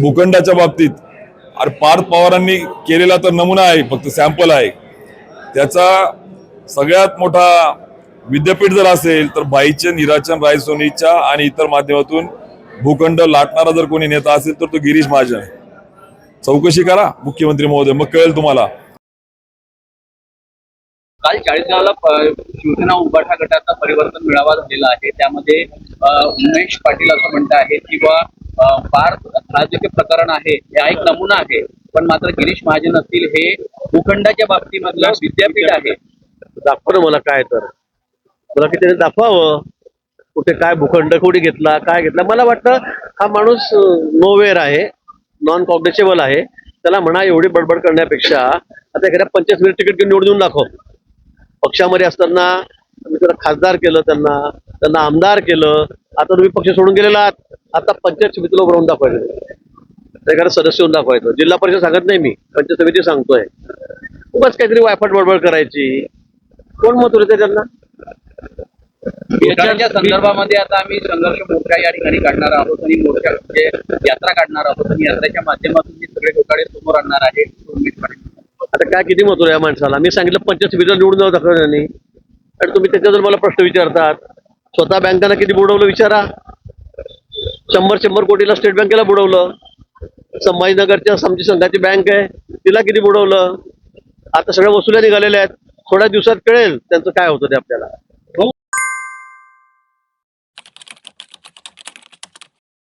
भूखंडाच्या बाबतीत. अरे पार्थ पवारांनी केलेला तर नमुना आहे फक्त सॅम्पल आहे. त्याचा सगळ्यात मोठा विद्यापीठ जर असेल तर भाईचे निराचन रायसोनीच्या आणि इतर माध्यमातून भूखंड लाटणारा जर कोणी नेता असेल तर तो गिरीश महाजन आहे. चौकशी करा मुख्यमंत्री महोदय मग कळेल तुम्हाला. काल चाळीसगावला शिवसेना उभाठा गटाचा परिवर्तन मेळावा झालेला आहे. त्यामध्ये उमेश पाटील असं म्हणत आहेत किंवा पार्थ हा जे काही प्रकरण आहे हे हा एक नमुना आहे. पण मात्र गिरीश महाजन असतील हे भूखंडाच्या बाबतीमधलं विद्यापीठ आहे. दाखव मला काय तर. मला किती दाखवावं. कुठे काय भूखंड कुठे घेतला काय घेतला. मला वाटतं हा माणूस नोवेअर आहे नॉन कॉग्नेसेबल आहे. त्याला म्हणा एवढी बडबड करण्यापेक्षा आता एखाद्या पंचवीस मिनिट तिकीट घेऊन निवडून दाखव. पक्षामध्ये असताना तुम्ही त्याला खासदार केलं त्यांना त्यांना आमदार केलं आता तुम्ही पक्ष सोडून गेलेला आहात. आता पंचायत समितीला उभं राहून दाखवायचं. एखादा सदस्य होऊन दाखवायचं. जिल्हा परिषद सांगत नाही मी. पंचायत समिती सांगतोय. उगाच काहीतरी वायफट बडबड करायची. कोण मत होते त्यांना भूखंडाच्या संदर्भामध्ये आता आम्ही संघर्ष मोर्चा या ठिकाणी काढणार आहोत आणि मोर्चा म्हणजे यात्रा काढणार आहोत आणि यात्रेच्या माध्यमातून हे सगळे घोटाळे समोर आणणार आहे आता काय किती महत्त्व या माणसाला? मी सांगितलं पंचायत समितीला निवडून जाऊ दाखवा त्यांनी. आणि तुम्ही त्याच्याबद्दल मला प्रश्न विचारतात. स्वतः बँकांना किती बुडवलं विचारा. शंभर शंभर कोटीला स्टेट बँकेला बुडवलं. संभाजीनगरच्या आमची संघाची बँक आहे तिला किती बुडवलं? आता सगळ्या वसुल्या निघालेल्या आहेत. थोड्या दिवसात कळेल त्यांचं काय होतं ते आपल्याला.